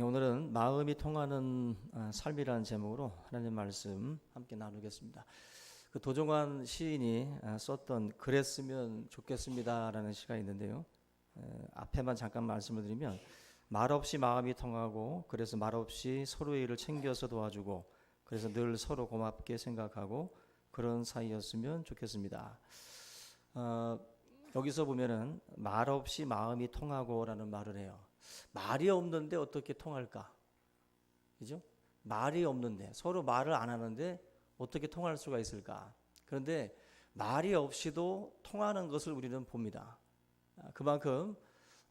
오늘은 마음이 통하는 아, 삶이라는 제목으로 하나님 말씀 함께 나누겠습니다. 그 도종환 시인이 아, 썼던 그랬으면 좋겠습니다라는 시가 있는데요. 에, 앞에만 잠깐 말씀을 드리면 말없이 마음이 통하고 그래서 말없이 서로의 일을 챙겨서 도와주고 그래서 늘 서로 고맙게 생각하고 그런 사이였으면 좋겠습니다. 어, 여기서 보면은 말없이 마음이 통하고라는 말을 해요. 말이 없는데 어떻게 통할까? 그죠? 말이 없는데 서로 말을 안 하는데 어떻게 통할 수가 있을까? 그런데 말이 없이도 통하는 것을 우리는 봅니다. 아, 그만큼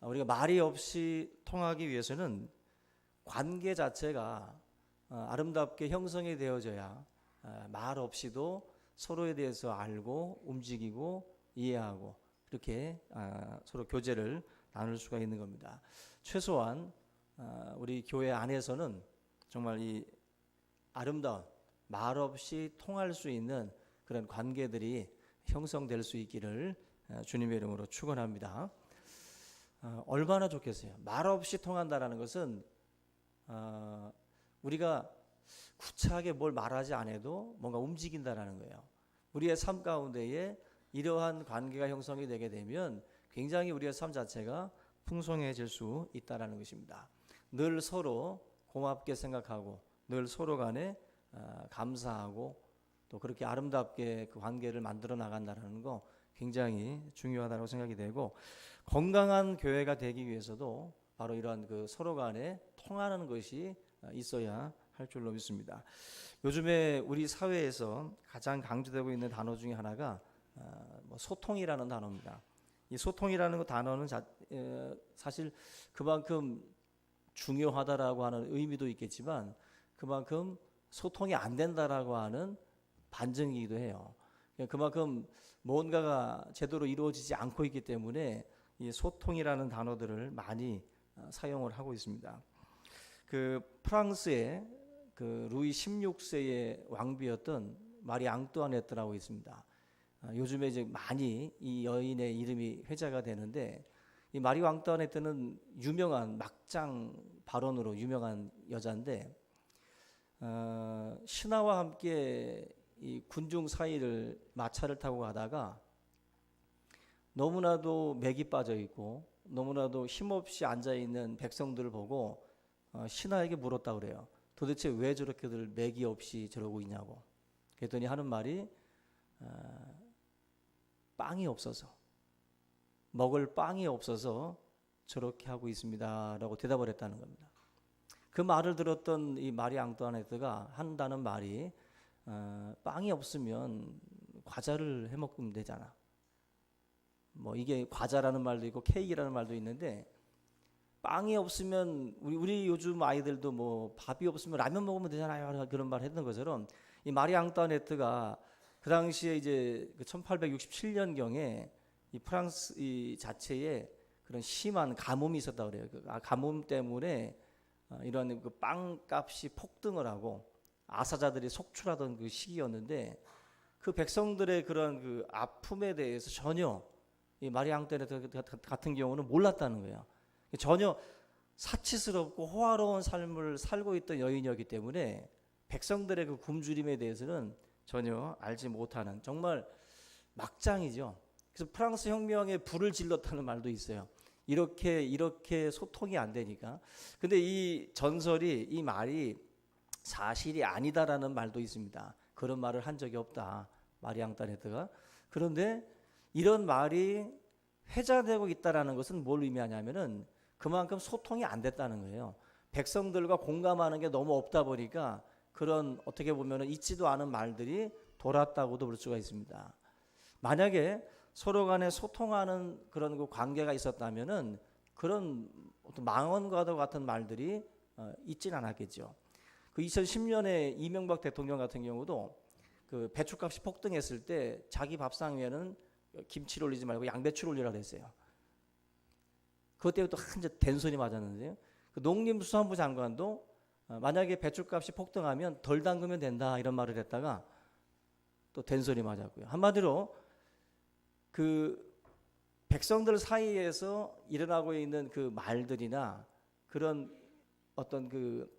우리가 말이 없이 통하기 위해서는 관계 자체가 어, 아름답게 형성이 되어져야 아, 말 없이도 서로에 대해서 알고 움직이고 이해하고 이렇게 아, 서로 교제를 나눌 수가 있는 겁니다. 최소한 아, 우리 교회 안에서는 정말 이 아름다운 말 없이 통할 수 있는 그런 관계들이 형성될 수 있기를 아, 주님의 이름으로 축원합니다. 아, 얼마나 좋겠어요. 말 없이 통한다라는 것은 우리가 구차하게 뭘 말하지 않아도 뭔가 움직인다라는 거예요. 우리의 삶 가운데에 이러한 관계가 형성이 되게 되면 굉장히 우리의 삶 자체가 풍성해질 수 있다라는 것입니다. 늘 서로 고맙게 생각하고 늘 서로 간에 어, 감사하고 또 그렇게 아름답게 그 관계를 만들어 나간다는 거 굉장히 중요하다고 생각이 되고 건강한 교회가 되기 위해서도 바로 이러한 그 서로 간에 통하는 것이 어, 있어야 할 줄로 믿습니다. 요즘에 우리 사회에서 가장 강조되고 있는 단어 중에 하나가 어, 뭐 소통이라는 단어입니다. 이 소통이라는 그 단어는 자, 에, 사실 그만큼 중요하다라고 하는 의미도 있겠지만 그만큼 소통이 안 된다라고 하는 반증이기도 해요. 그러니까 그만큼 뭔가가 제대로 이루어지지 않고 있기 때문에 이 소통이라는 단어들을 많이 어, 사용을 하고 있습니다. 그 프랑스의 그 루이 16세의 왕비였던 마리 앙뚜아네트라고 있습니다. 아, 요즘에 이제 많이 이 여인의 이름이 회자가 되는데 이 마리 왕따네트는 유명한 막장 발언으로 유명한 여자인데 어, 신하와 함께 이 군중 사이를 마차를 타고 가다가 너무나도 맥이 빠져 있고 너무나도 힘없이 앉아 있는 백성들을 보고 어, 신하에게 물었다 그래요. 도대체 왜 저렇게들 맥이 없이 저러고 있냐고. 그랬더니 하는 말이 어, 빵이 없어서 먹을 빵이 없어서 저렇게 하고 있습니다라고 대답을 했다는 겁니다. 그 말을 들었던 이 마리 앙뚜아네트가 한다는 말이 어, 빵이 없으면 과자를 해 먹으면 되잖아. 뭐 이게 과자라는 말도 있고 케이크라는 말도 있는데 빵이 없으면 우리 우리 요즘 아이들도 뭐 밥이 없으면 라면 먹으면 되잖아요. 그런 말 했던 것처럼 이 마리 앙뚜아네트가 그 당시에 이제 그 1867년 경에 이 프랑스 이 자체에 그런 심한 가뭄이 있었다 그래요. 그 아, 가뭄 때문에 어, 이런 그 빵값이 폭등을 하고 아사자들이 속출하던 그 시기였는데 그 백성들의 그런 그 아픔에 대해서 전혀 이 마리 앙떼네트 같은 경우는 몰랐다는 거예요. 전혀 사치스럽고 호화로운 삶을 살고 있던 여인이었기 때문에 백성들의 그 굶주림에 대해서는 전혀 알지 못하는 정말 막장이죠. 그래서 프랑스 혁명에 불을 질렀다는 말도 있어요. 이렇게 이렇게 소통이 안 되니까. 근데 이 전설이 이 말이 사실이 아니다라는 말도 있습니다. 그런 말을 한 적이 없다. 마리 앙 따네트가. 그런데 이런 말이 회자되고 있다라는 것은 뭘 의미하냐면은 그만큼 소통이 안 됐다는 거예요. 백성들과 공감하는 게 너무 없다 보니까 그런 어떻게 보면 있지도 않은 말들이 돌았다고도 볼 수가 있습니다. 만약에 서로 간에 소통하는 그런 그 관계가 있었다면은 그런 어떤 망언과도 같은 말들이 어, 있진 않았겠죠. 그 2010년에 이명박 대통령 같은 경우도 그 배추값이 폭등했을 때 자기 밥상 위에는 김치를 올리지 말고 양배추를 올리라 그랬어요. 그것 때문에 또 한제 된손이 맞았는데요. 그 농림수산부 장관도 어, 만약에 배추값이 폭등하면 덜 담그면 된다 이런 말을 했다가 또 된소리 맞았고요. 한마디로 그 백성들 사이에서 일어나고 있는 그 말들이나 그런 어떤 그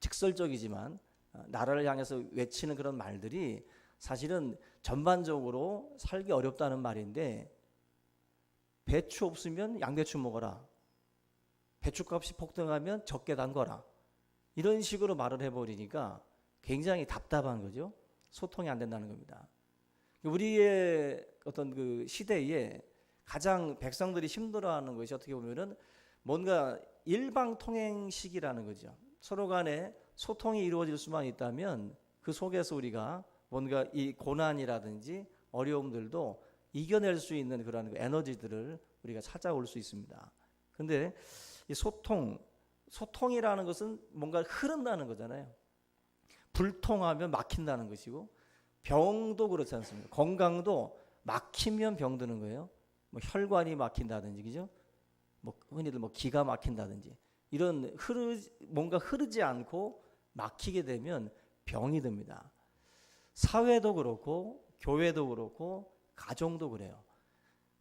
직설적이지만 어, 나라를 향해서 외치는 그런 말들이 사실은 전반적으로 살기 어렵다는 말인데 배추 없으면 양배추 먹어라. 배추값이 폭등하면 적게 담거라. 이런 식으로 말을 해버리니까 굉장히 답답한 거죠. 소통이 안 된다는 겁니다. 우리의 어떤 그 시대에 가장 백성들이 힘들어하는 것이 어떻게 보면은 뭔가 일방통행식이라는 거죠. 서로 간에 소통이 이루어질 수만 있다면 그 속에서 우리가 뭔가 이 고난이라든지 어려움들도 이겨낼 수 있는 그런 그 에너지들을 우리가 찾아올 수 있습니다. 근데 이 소통, 소통이라는 것은 뭔가 흐른다는 거잖아요. 불통하면 막힌다는 것이고 병도 그렇지 않습니까? 건강도 막히면 병드는 거예요. 뭐 혈관이 막힌다든지 그죠? 뭐 흔히들 뭐 기가 막힌다든지 이런 흐르 뭔가 흐르지 않고 막히게 되면 병이 듭니다. 사회도 그렇고 교회도 그렇고 가정도 그래요.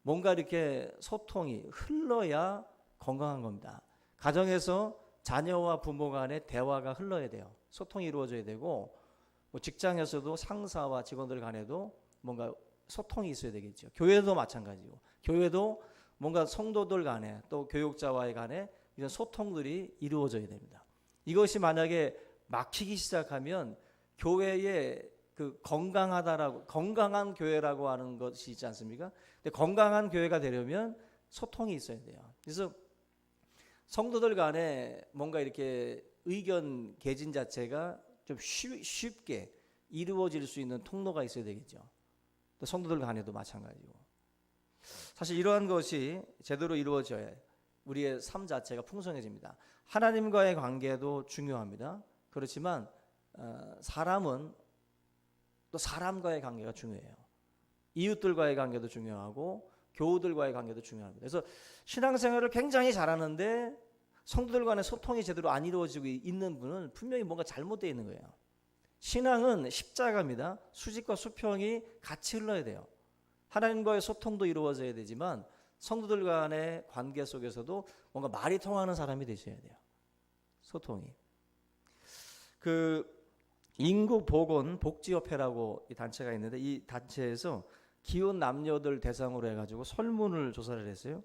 뭔가 이렇게 소통이 흘러야 건강한 겁니다. 가정에서 자녀와 부모 간의 대화가 흘러야 돼요. 소통이 이루어져야 되고 뭐 직장에서도 상사와 직원들 간에도 뭔가 소통이 있어야 되겠죠. 교회도 마찬가지고 교회도 뭔가 성도들 간에 또 교육자와의 간에 이런 소통들이 이루어져야 됩니다. 이것이 만약에 막히기 시작하면 교회의 그 건강하다라고 건강한 교회라고 하는 것이 있지 않습니까? 근데 건강한 교회가 되려면 소통이 있어야 돼요. 그래서 성도들 간에 뭔가 이렇게 의견 개진 자체가 좀 쉽, 쉽게 이루어질 수 있는 통로가 있어야 되겠죠. 또 성도들 간에도 마찬가지고. 사실 이러한 것이 제대로 이루어져야 우리의 삶 자체가 풍성해집니다. 하나님과의 관계도 중요합니다. 그렇지만 어, 사람은 또 사람과의 관계가 중요해요. 이웃들과의 관계도 중요하고 교우들과의 관계도 중요합니다. 그래서 신앙생활을 굉장히 잘하는데 성도들 간의 소통이 제대로 안 이루어지고 있는 분은 분명히 뭔가 잘못되어 있는 거예요. 신앙은 십자가입니다. 수직과 수평이 같이 흘러야 돼요. 하나님과의 소통도 이루어져야 되지만 성도들 간의 관계 속에서도 뭔가 말이 통하는 사람이 되셔야 돼요. 소통이. 그 인구 보건 복지협회라고 이 단체가 있는데 이 단체에서 기혼 남녀들 대상으로 해가지고 설문을 조사를 했어요.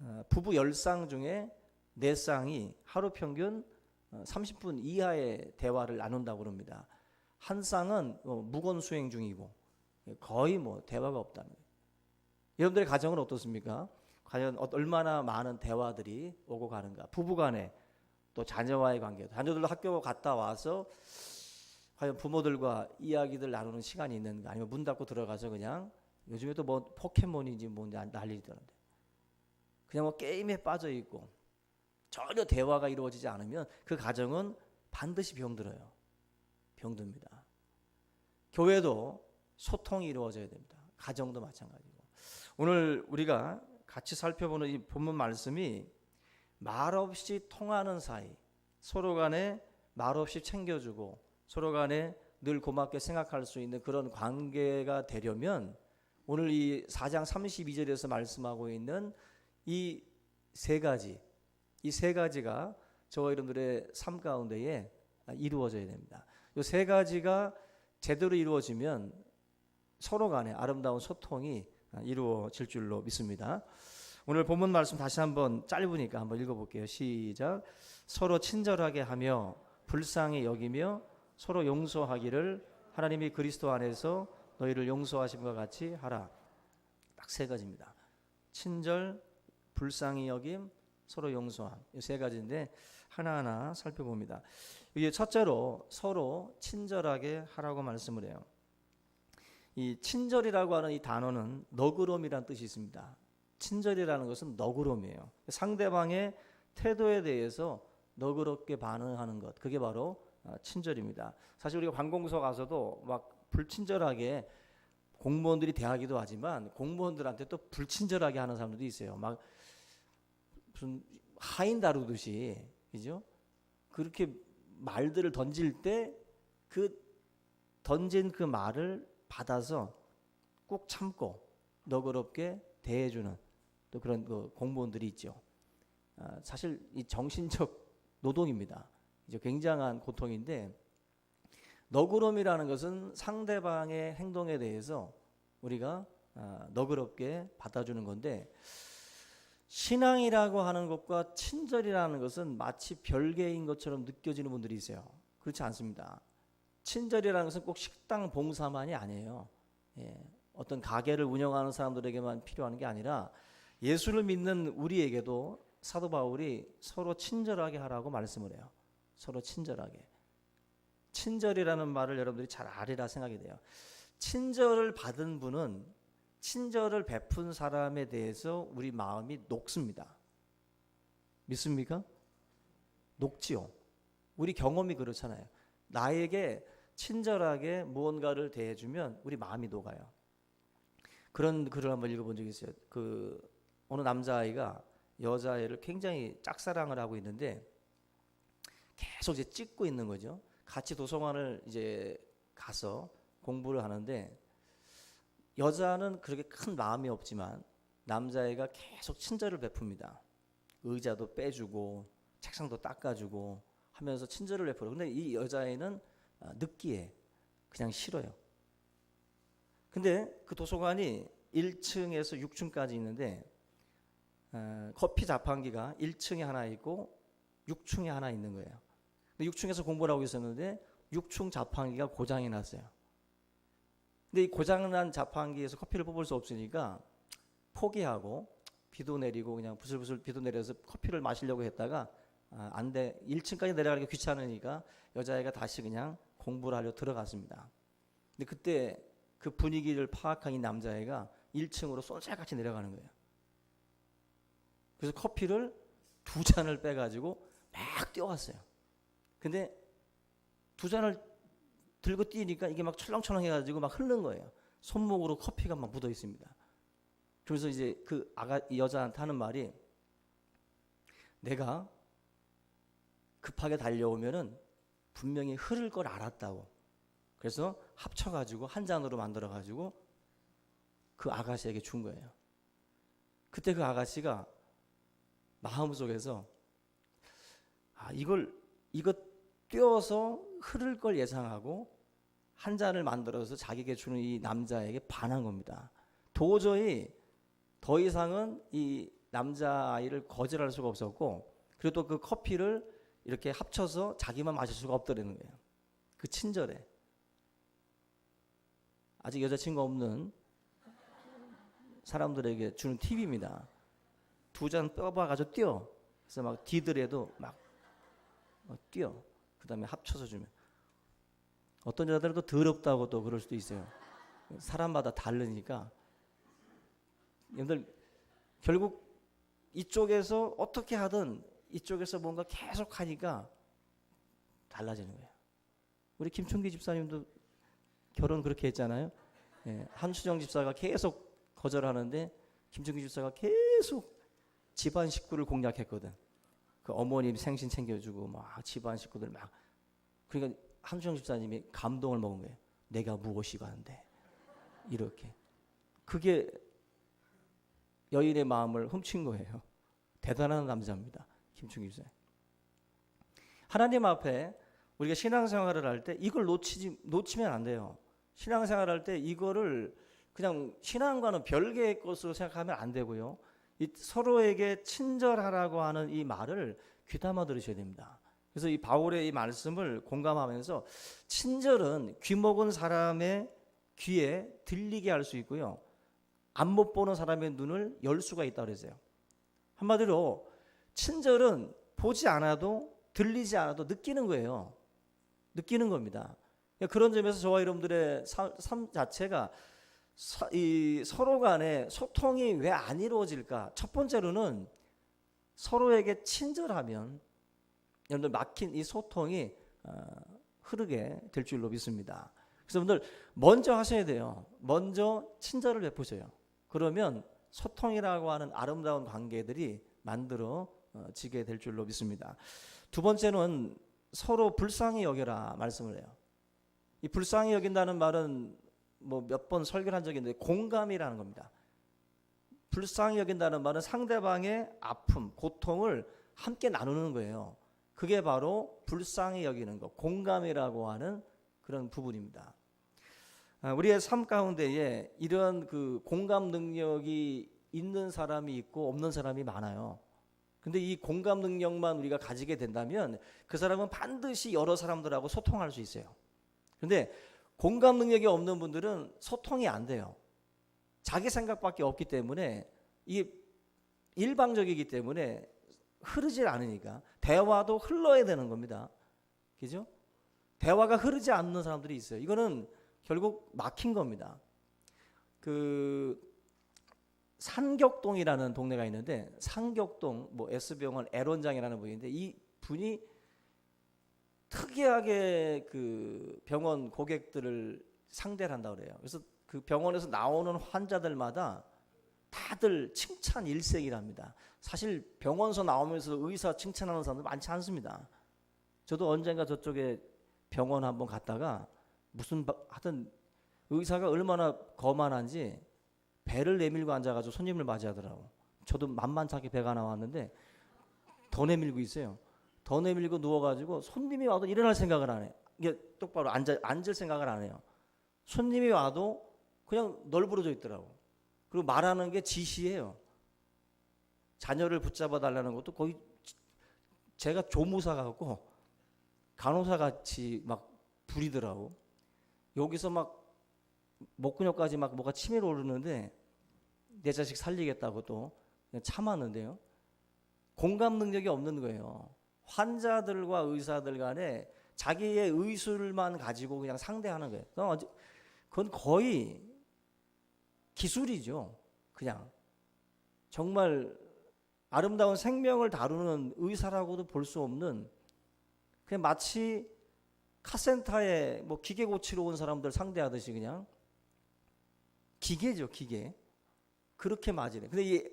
어, 부부 열쌍 중에 네 쌍이 하루 평균 30분 어, 이하의 대화를 나눈다고 그럽니다. 한 쌍은 뭐 무건 수행 중이고 거의 뭐 대화가 없답니다. 여러분들의 가정은 어떻습니까? 과연 어, 얼마나 많은 대화들이 오고 가는가? 부부 간에 또 자녀와의 관계, 자녀들도 학교 갔다 와서 과연 부모들과 이야기들 나누는 시간이 있는가? 아니면 문 닫고 들어가서 그냥 요즘에도 뭐 포켓몬인지 뭐 난리더라는데 그냥 뭐 게임에 빠져 있고 전혀 대화가 이루어지지 않으면 그 가정은 반드시 병들어요. 병듭니다. 교회도 소통이 이루어져야 됩니다. 가정도 마찬가지고. 오늘 우리가 같이 살펴보는 이 본문 말씀이 말없이 통하는 사이, 서로 간에 말없이 챙겨주고 서로 간에 늘 고맙게 생각할 수 있는 그런 관계가 되려면 오늘 이 4장 32절에서 말씀하고 있는 이 세 가지 이 세 가지가 저와 여러분들의 삶 가운데에 이루어져야 됩니다. 이 세 가지가 제대로 이루어지면 서로 간에 아름다운 소통이 이루어질 줄로 믿습니다. 오늘 본문 말씀 다시 한번 짧으니까 한번 읽어볼게요. 시작. 서로 친절하게 하며 불쌍히 여기며 서로 용서하기를 하나님이 그리스도 안에서 너희를 용서하심과 같이 하라. 딱 세 가지입니다. 친절, 불쌍히 여김, 서로 용서함. 이 세 가지인데 하나하나 살펴봅니다. 이게 첫째로 서로 친절하게 하라고 말씀을 해요. 이 친절이라고 하는 이 단어는 너그러움이라는 뜻이 있습니다. 친절이라는 것은 너그러움이에요. 상대방의 태도에 대해서 너그럽게 반응하는 것. 그게 바로 어, 친절입니다. 사실 우리가 관공서 가서도 막 불친절하게 공무원들이 대하기도 하지만 공무원들한테 또 불친절하게 하는 사람들도 있어요. 막 무슨 하인 다루듯이 그죠? 그렇게 말들을 던질 때 그 던진 그 말을 받아서 꼭 참고 너그럽게 대해주는 또 그런 그 공무원들이 있죠. 아, 사실 이 정신적 노동입니다. 이제 굉장한 고통인데 너그러움이라는 것은 상대방의 행동에 대해서 우리가 아, 너그럽게 받아주는 건데 신앙이라고 하는 것과 친절이라는 것은 마치 별개인 것처럼 느껴지는 분들이 있어요. 그렇지 않습니다. 친절이라는 것은 꼭 식당 봉사만이 아니에요. 예, 어떤 가게를 운영하는 사람들에게만 필요한 게 아니라 예수를 믿는 우리에게도 사도 바울이 서로 친절하게 하라고 말씀을 해요. 서로 친절하게. 친절이라는 말을 여러분들이 잘 아리라 생각이 돼요. 친절을 받은 분은 친절을 베푼 사람에 대해서 우리 마음이 녹습니다. 믿습니까? 녹지요. 우리 경험이 그렇잖아요. 나에게 친절하게 무언가를 대해주면 우리 마음이 녹아요. 그런 글을 한번 읽어본 적이 있어요. 그 어느 남자아이가 여자애를 굉장히 짝사랑을 하고 있는데 계속 이제 찍고 있는 거죠. 같이 도서관을 이제 가서 공부를 하는데 여자는 그렇게 큰 마음이 없지만 남자애가 계속 친절을 베풉니다. 의자도 빼주고 책상도 닦아주고 하면서 친절을 베풀어. 근데 이 여자애는 아, 느끼해. 그냥 싫어요. 근데 그 도서관이 1층에서 6층까지 있는데 어, 커피 자판기가 1층에 하나 있고 6층에 하나 있는 거예요. 근데 6층에서 공부를 하고 있었는데 6층 자판기가 고장이 났어요. 근데 이 고장난 자판기에서 커피를 뽑을 수 없으니까 포기하고 비도 내리고 그냥 부슬부슬 비도 내려서 커피를 마시려고 했다가 아, 안 돼. 1층까지 내려가기 귀찮으니까 여자애가 다시 그냥 공부를 하려 들어갔습니다. 근데 그때 그 분위기를 파악한 이 남자애가 1층으로 쏜살같이 내려가는 거예요. 그래서 커피를 두 잔을 빼가지고 막 뛰어왔어요. 근데 두 잔을 들고 뛰니까 이게 막 철렁철렁 해가지고 막 흐르는 거예요. 손목으로 커피가 막 묻어 있습니다. 그래서 이제 그 아가 이 여자한테 하는 말이 내가 급하게 달려오면은 분명히 흐를 걸 알았다고. 그래서 합쳐가지고 한 잔으로 만들어가지고 그 아가씨에게 준 거예요. 그때 그 아가씨가 마음속에서 아 이걸 이거 띄어서 흐를 걸 예상하고 한 잔을 만들어서 자기에게 주는 이 남자에게 반한 겁니다. 도저히 더 이상은 이 남자 아이를 거절할 수가 없었고 그리고 또 그 커피를 이렇게 합쳐서 자기만 마실 수가 없더라는 거예요. 그 친절해. 아직 여자친구 없는 사람들에게 주는 팁입니다. 두잔 떠봐가지고 뛰어. 그래서 막 뒤더라도 막 어, 뛰어. 그 다음에 합쳐서 주면. 어떤 여자들은 또 더럽다고 또 그럴 수도 있어요. 사람마다 다르니까. 여러분들, 결국 이쪽에서 어떻게 하든 이쪽에서 뭔가 계속 하니까 달라지는 거예요. 우리 김충기 집사님도 결혼 그렇게 했잖아요. 예, 한수정 집사가 계속 거절하는데 김충기 집사가 계속 집안 식구를 공략했거든. 그 어머님 생신 챙겨주고 막 집안 식구들 막 그러니까 한수정 집사님이 감동을 먹은 거예요. 내가 무엇이 가는데 이렇게 그게 여인의 마음을 훔친 거예요. 대단한 남자입니다. 김충기 집사. 하나님 앞에 우리가 신앙생활을 할 때 이걸 놓치지 놓치면 안 돼요. 신앙생활을 할때 이거를 그냥 신앙과는 별개의 것으로 생각하면 안 되고요. 이 서로에게 친절하라고 하는 이 말을 귀담아 들으셔야 됩니다. 그래서 이 바울의 이 말씀을 공감하면서 친절은 귀 먹은 사람의 귀에 들리게 할 수 있고요. 안 못 보는 사람의 눈을 열 수가 있다 그랬어요. 한마디로 친절은 보지 않아도 들리지 않아도 느끼는 거예요. 느끼는 겁니다. 그런 점에서 저와 여러분들의 삶 자체가 이 서로 간에 소통이 왜 안 이루어질까? 첫 번째로는 서로에게 친절하면 여러분들 막힌 이 소통이 어, 흐르게 될 줄로 믿습니다. 그래서 여러분들 먼저 하셔야 돼요. 먼저 친절을 베푸세요. 그러면 소통이라고 하는 아름다운 관계들이 만들어지게 될 줄로 믿습니다. 두 번째는 서로 불쌍히 여겨라 말씀을 해요. 이 불쌍히 여긴다는 말은 뭐 몇 번 설교를 한 적이 있는데 공감이라는 겁니다. 불쌍히 여긴다는 말은 상대방의 아픔, 고통을 함께 나누는 거예요. 그게 바로 불쌍히 여기는 것, 공감이라고 하는 그런 부분입니다. 아, 우리의 삶 가운데에 이런 그 공감 능력이 있는 사람이 있고 없는 사람이 많아요. 근데 이 공감 능력만 우리가 가지게 된다면 그 사람은 반드시 여러 사람들하고 소통할 수 있어요. 근데 공감 능력이 없는 분들은 소통이 안 돼요. 자기 생각밖에 없기 때문에 이게 일방적이기 때문에 흐르질 않으니까 대화도 흘러야 되는 겁니다. 그죠? 대화가 흐르지 않는 사람들이 있어요. 이거는 결국 막힌 겁니다. 그 산격동이라는 동네가 있는데 산격동 뭐 S병원 애론장이라는 분인데 이 분이 특이하게 그 병원 고객들을 상대를 한다 그래요. 그래서 그 병원에서 나오는 환자들마다 다들 칭찬 일색이랍니다. 사실 병원서 나오면서 의사 칭찬하는 사람들 많지 않습니다. 저도 언젠가 저쪽에 병원 한번 갔다가 무슨 바- 하여튼 의사가 얼마나 거만한지 배를 내밀고 앉아가지고 손님을 맞이하더라고. 저도 만만찮게 배가 나왔는데 더 내밀고 있어요. 더 내밀고 누워가지고 손님이 와도 일어날 생각을 안 해. 이게 똑바로 앉아 앉을 생각을 안 해요. 손님이 와도 그냥 널브러져 있더라고. 그리고 말하는 게 지시예요. 자녀를 붙잡아 달라는 것도 거의 제가 조무사 같고 간호사 같이 막 부리더라고. 여기서 막 목근육까지 막 뭐가 치밀어 오르는데 내 자식 살리겠다고 또 참았는데요. 공감 능력이 없는 거예요. 환자들과 의사들 간에 자기의 의술만 가지고 그냥 상대하는 거예요. 그건 거의 기술이죠. 그냥 정말 아름다운 생명을 다루는 의사라고도 볼 수 없는 그냥 마치 카센터에 뭐 기계 고치러 온 사람들 상대하듯이 그냥 기계죠, 기계. 그렇게 맞이래. 근데 이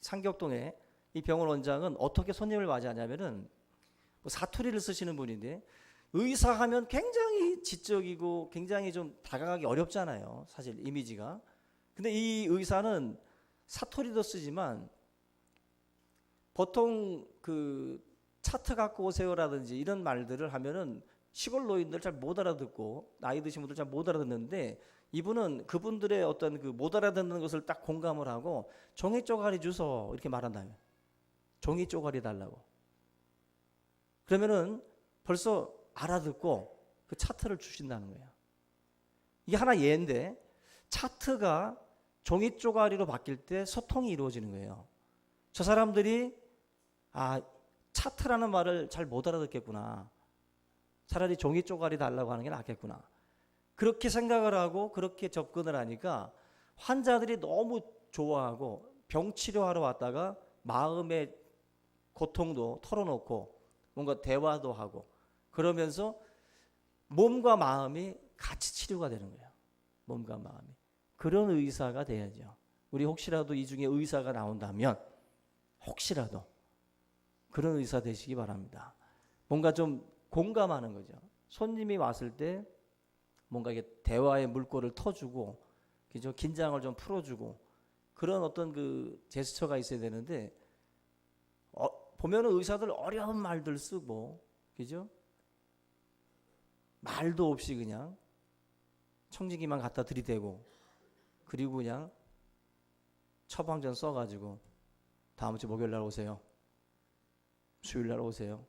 상격동에 이 병원 원장은 어떻게 손님을 맞이하냐면은 뭐 사투리를 쓰시는 분인데 의사 하면 굉장히 지적이고 굉장히 좀 다가가기 어렵잖아요. 사실 이미지가. 근데 이 의사는 사투리도 쓰지만 보통 그 차트 갖고 오세요라든지 이런 말들을 하면은 시골 노인들 잘 못 알아듣고 나이 드신 분들 잘 못 알아듣는데 이분은 그분들의 어떤 그 못 알아듣는 것을 딱 공감을 하고 종이 쪼가리 주소 이렇게 말한다면 종이 쪼가리 달라고 그러면은 벌써 알아듣고 그 차트를 주신다는 거예요. 이게 하나 예인데 차트가 종이 쪼가리로 바뀔 때 소통이 이루어지는 거예요. 저 사람들이 아 차트라는 말을 잘 못 알아듣겠구나. 차라리 종이 쪼가리 달라고 하는 게 낫겠구나. 그렇게 생각을 하고 그렇게 접근을 하니까 환자들이 너무 좋아하고 병 치료하러 왔다가 마음의 고통도 털어놓고 뭔가 대화도 하고 그러면서 몸과 마음이 같이 치료가 되는 거예요. 몸과 마음이. 그런 의사가 돼야죠. 우리 혹시라도 이 중에 의사가 나온다면 혹시라도 그런 의사 되시기 바랍니다. 뭔가 좀 공감하는 거죠. 손님이 왔을 때 뭔가 이게 대화의 물꼬를 터주고? 긴장을 좀 풀어주고 그런 어떤 그 제스처가 있어야 되는데 어, 보면은 의사들 어려운 말들 쓰고 그죠? 말도 없이 그냥 청지기만 갖다 들이대고 그리고 그냥 처방전 써가지고 다음 주 목요일 날 오세요. 수요일 날 오세요.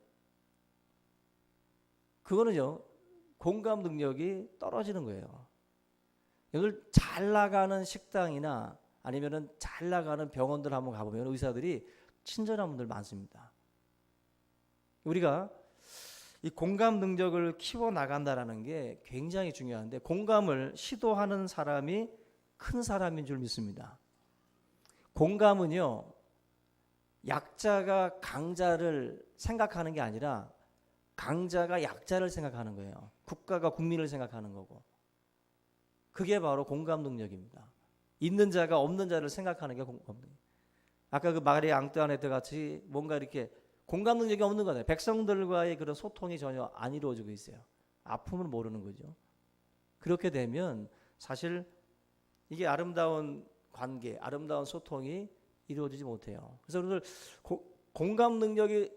그거는요 공감 능력이 떨어지는 거예요. 오늘 잘 나가는 식당이나 아니면은 잘 나가는 병원들 한번 가보면 의사들이 친절한 분들 많습니다. 우리가 이 공감 능력을 키워 나간다라는 게 굉장히 중요한데 공감을 시도하는 사람이 큰 사람인 줄 믿습니다. 공감은요 약자가 강자를 생각하는 게 아니라 강자가 약자를 생각하는 거예요. 국가가 국민을 생각하는 거고. 그게 바로 공감 능력입니다. 있는 자가 없는 자를 생각하는 게 공감 능력. 아까 그 마리 앙뚜아네트 같이 뭔가 이렇게 공감 능력이 없는 거잖아요. 백성들과의 그런 소통이 전혀 안 이루어지고 있어요. 아픔을 모르는 거죠. 그렇게 되면 사실 이게 아름다운 관계, 아름다운 소통이 이루어지지 못해요. 그래서 오늘 고- 공감 능력이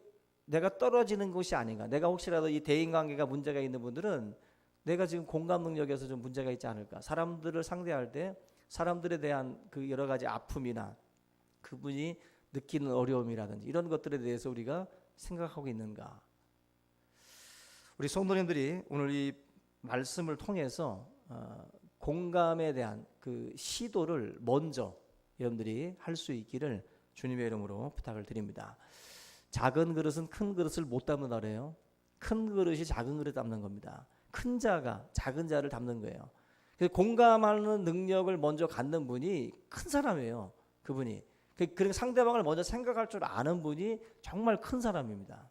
내가 떨어지는 것이 아닌가. 내가 혹시라도 이 대인 관계가 문제가 있는 분들은 내가 지금 공감 능력에서 좀 문제가 있지 않을까. 사람들을 상대할 때 사람들에 대한 그 여러 가지 아픔이나 그분이 느끼는 어려움이라든지 이런 것들에 대해서 우리가 생각하고 있는가. 우리 성도님들이 오늘 이 말씀을 통해서 어, 공감에 대한 그 시도를 먼저 여러분들이 할 수 있기를 주님의 이름으로 부탁을 드립니다. 작은 그릇은 큰 그릇을 못 담는다 그래요. 큰 그릇이 작은 그릇 담는 겁니다. 큰 자가 작은 자를 담는 거예요. 공감하는 능력을 먼저 갖는 분이 큰 사람이에요. 그분이. 그- 그리고 상대방을 먼저 생각할 줄 아는 분이 정말 큰 사람입니다.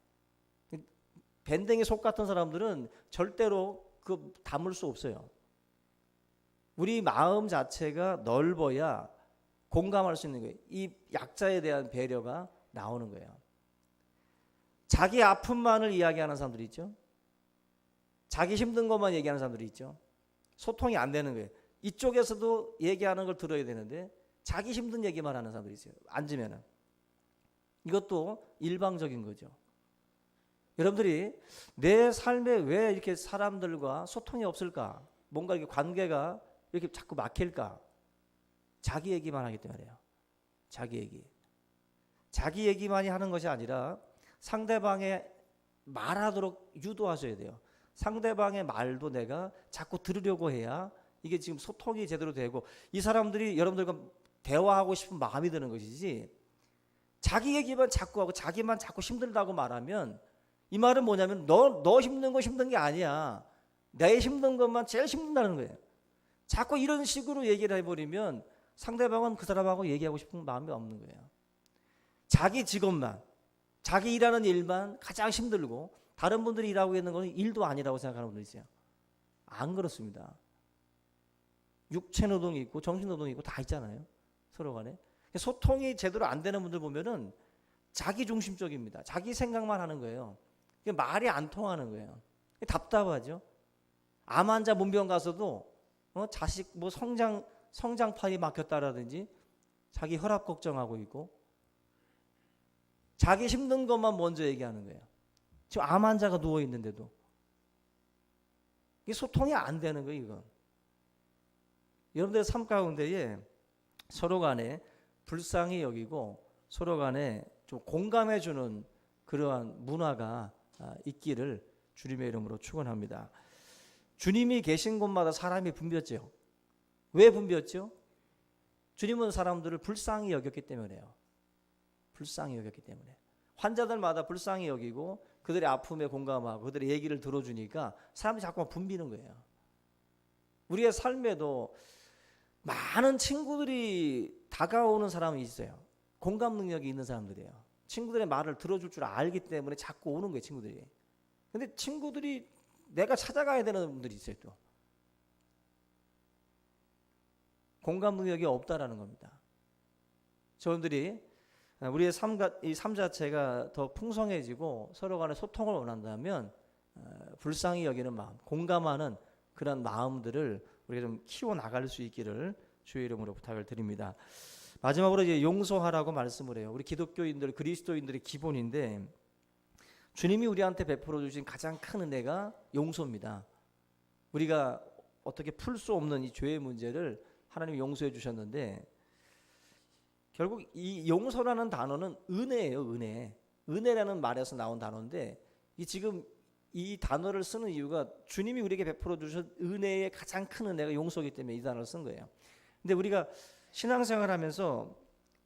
밴댕이 속 같은 사람들은 절대로 그 담을 수 없어요. 우리 마음 자체가 넓어야 공감할 수 있는 거예요. 이 약자에 대한 배려가 나오는 거예요. 자기 아픔만을 이야기하는 사람들이 있죠. 자기 힘든 것만 얘기하는 사람들이 있죠. 소통이 안 되는 거예요. 이쪽에서도 얘기하는 걸 들어야 되는데 자기 힘든 얘기만 하는 사람들이 있어요. 앉으면은 이것도 일방적인 거죠. 여러분들이 내 삶에 왜 이렇게 사람들과 소통이 없을까? 뭔가 이렇게 관계가 이렇게 자꾸 막힐까? 자기 얘기만 하기 때문에요. 자기 얘기. 자기 얘기만이 하는 것이 아니라 상대방의 말하도록 유도하셔야 돼요. 상대방의 말도 내가 자꾸 들으려고 해야 이게 지금 소통이 제대로 되고 이 사람들이 여러분들과 대화하고 싶은 마음이 드는 것이지 자기 얘기만 자꾸 하고 자기만 자꾸 힘들다고 말하면 이 말은 뭐냐면 너, 너 힘든 거 힘든 게 아니야. 내 힘든 것만 제일 힘든다는 거예요. 자꾸 이런 식으로 얘기를 해버리면 상대방은 그 사람하고 얘기하고 싶은 마음이 없는 거예요. 자기 직업만, 자기 일하는 일만 가장 힘들고 다른 분들이 일하고 있는 것은 일도 아니라고 생각하는 분들 있어요. 안 그렇습니다. 육체 노동이 있고 정신 노동이 있고 다 있잖아요. 서로 간에. 소통이 제대로 안 되는 분들 보면은 자기 중심적입니다. 자기 생각만 하는 거예요. 말이 안 통하는 거예요. 답답하죠. 암 환자 문병 가서도 어, 자식 뭐 성장 성장판이 막혔다라든지 자기 혈압 걱정하고 있고 자기 힘든 것만 먼저 얘기하는 거예요. 지금 암 환자가 누워 있는데도 이게 소통이 안 되는 거예요, 이건. 여러분들의 삶 가운데에 서로 간에 불쌍히 여기고 서로 간에 좀 공감해 주는 그러한 문화가 아, 있기를 주님의 이름으로 축원합니다. 주님이 계신 곳마다 사람이 붐볐죠. 왜 붐볐죠? 주님은 사람들을 불쌍히 여겼기 때문에요. 불쌍히 여겼기 때문에. 환자들마다 불쌍히 여기고 그들의 아픔에 공감하고 그들의 얘기를 들어주니까 사람들이 자꾸만 붐비는 거예요. 우리의 삶에도 많은 친구들이 다가오는 사람이 있어요. 공감 능력이 있는 사람들이에요. 친구들의 말을 들어줄 줄 알기 때문에 자꾸 오는 거예요, 친구들이. 근데 친구들이 내가 찾아가야 되는 분들이 있어요, 또. 공감 능력이 없다라는 겁니다. 저분들이 우리의 삶, 이삶 자체가 더 풍성해지고 서로 간에 소통을 원한다면 어, 불쌍히 여기는 마음, 공감하는 그런 마음들을 우리가 좀 키워 나갈 수 있기를 주의 이름으로 부탁을 드립니다. 마지막으로 이제 용서하라고 말씀을 해요. 우리 기독교인들, 그리스도인들의 기본인데 주님이 우리한테 베풀어 주신 가장 큰 은혜가 용서입니다. 우리가 어떻게 풀 수 없는 이 죄의 문제를 하나님이 용서해 주셨는데 결국 이 용서라는 단어는 은혜예요, 은혜. 은혜라는 말에서 나온 단어인데 이 지금 이 단어를 쓰는 이유가 주님이 우리에게 베풀어 주신 은혜의 가장 큰 은혜가 용서이기 때문에 이 단어를 쓴 거예요. 근데 우리가 신앙생활 하면서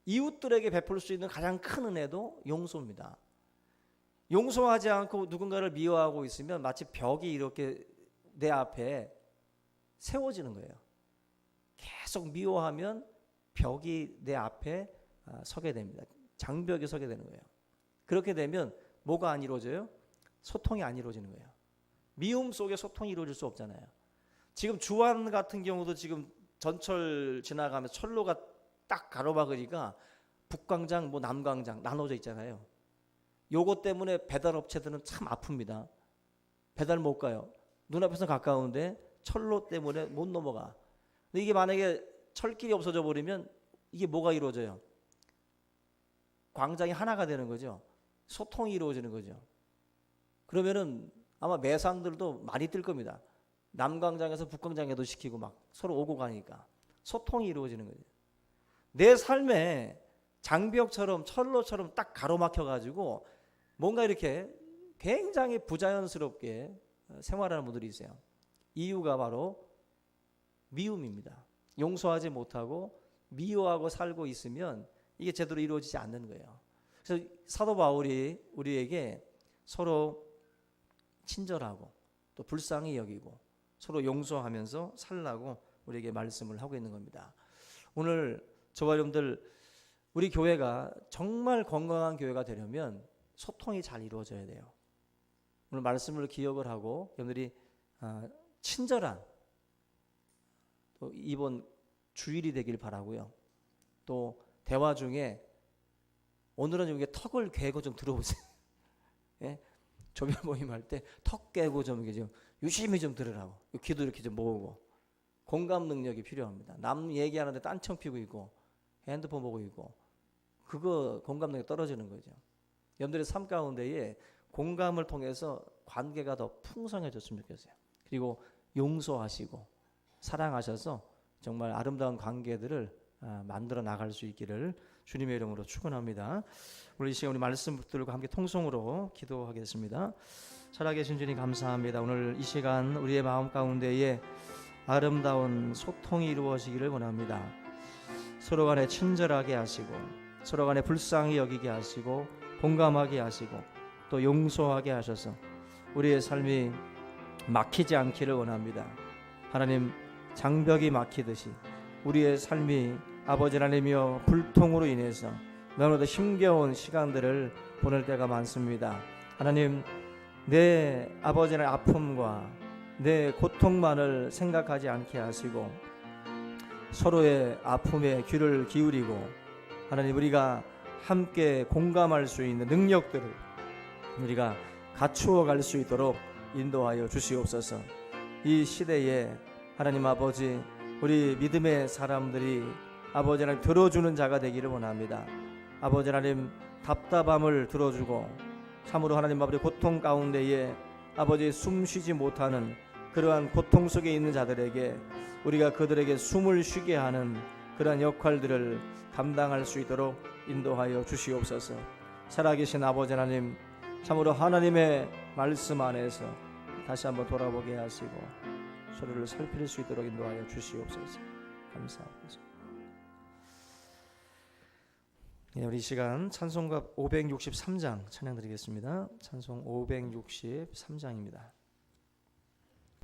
이웃들에게 베풀 수 있는 가장 큰 은혜도 용서입니다. 용서하지 않고 누군가를 미워하고 있으면 마치 벽이 이렇게 내 앞에 세워지는 거예요. 계속 미워하면 벽이 내 앞에 아, 서게 됩니다. 장벽이 서게 되는 거예요. 그렇게 되면 뭐가 안 이루어져요? 소통이 안 이루어지는 거예요. 미움 속에 소통이 이루어질 수 없잖아요. 지금 주안 같은 경우도 지금 전철 지나가면서 철로가 딱 가로막으니까 북광장 뭐 남광장 나눠져 있잖아요. 요거 때문에 배달 업체들은 참 아픕니다. 배달 못 가요. 눈앞에서 가까운데 철로 때문에 못 넘어가. 근데 이게 만약에 철길이 없어져 버리면 이게 뭐가 이루어져요? 광장이 하나가 되는 거죠. 소통이 이루어지는 거죠. 그러면은 아마 매상들도 많이 뜰 겁니다. 남광장에서 북광장에도 시키고 막 서로 오고 가니까 소통이 이루어지는 거죠. 내 삶에 장벽처럼 철로처럼 딱 가로막혀 가지고 뭔가 이렇게 굉장히 부자연스럽게 어, 생활하는 분들이 있어요. 이유가 바로 미움입니다. 용서하지 못하고 미워하고 살고 있으면 이게 제대로 이루어지지 않는 거예요. 그래서 사도 바울이 우리에게 서로 친절하고 또 불쌍히 여기고 서로 용서하면서 살라고 우리에게 말씀을 하고 있는 겁니다. 오늘 저와 여러분들 우리 교회가 정말 건강한 교회가 되려면 소통이 잘 이루어져야 돼요. 오늘 말씀을 기억을 하고 여러분들이 아, 친절한 또 이번 주일이 되길 바라고요. 또 대화 중에 오늘은 좀 이게 턱을 괴고 좀 들어보세요. 예? 조별 모임 할 때 턱 깨고 좀 이게 좀 유심히 좀 들으라고. 귀도 이렇게 좀 모으고 공감 능력이 필요합니다. 남 얘기하는데 딴청 피고 있고 핸드폰 보고 있고 그거 공감 능력 떨어지는 거죠. 여러분들의 삶 가운데에 공감을 통해서 관계가 더 풍성해졌으면 좋겠어요. 그리고 용서하시고 사랑하셔서 정말 아름다운 관계들을 아, 만들어 나갈 수 있기를 주님의 이름으로 축원합니다. 오늘 이 시간 우리 말씀 붙들고 함께 통성으로 기도하겠습니다. 살아계신 주님 감사합니다. 오늘 이 시간 우리의 마음 가운데에 아름다운 소통이 이루어지기를 원합니다. 서로 간에 친절하게 하시고 서로 간에 불쌍히 여기게 하시고 공감하게 하시고 또 용서하게 하셔서 우리의 삶이 막히지 않기를 원합니다. 하나님 장벽이 막히듯이 우리의 삶이 아버지 하나님이여 불통으로 인해서 너무나도 힘겨운 시간들을 보낼 때가 많습니다. 하나님 내 아버지의 아픔과 내 고통만을 생각하지 않게 하시고 서로의 아픔에 귀를 기울이고 하나님 우리가 함께 공감할 수 있는 능력들을 우리가 갖추어 갈 수 있도록 인도하여 주시옵소서. 이 시대에 하나님 아버지 우리 믿음의 사람들이 아버지 하나님 들어주는 자가 되기를 원합니다. 아버지 하나님 답답함을 들어주고 참으로 하나님 아버지 고통 가운데에 아버지 숨 쉬지 못하는 그러한 고통 속에 있는 자들에게 우리가 그들에게 숨을 쉬게 하는 그러한 역할들을 감당할 수 있도록 인도하여 주시옵소서. 살아계신 아버지 하나님 참으로 하나님의 말씀 안에서 다시 한번 돌아보게 하시고 서로를 살필 수 있도록 인도하여 주시옵소서. 감사합니다. 우리 이 시간 찬송가 563장 찬양 드리겠습니다. 찬송 563장입니다.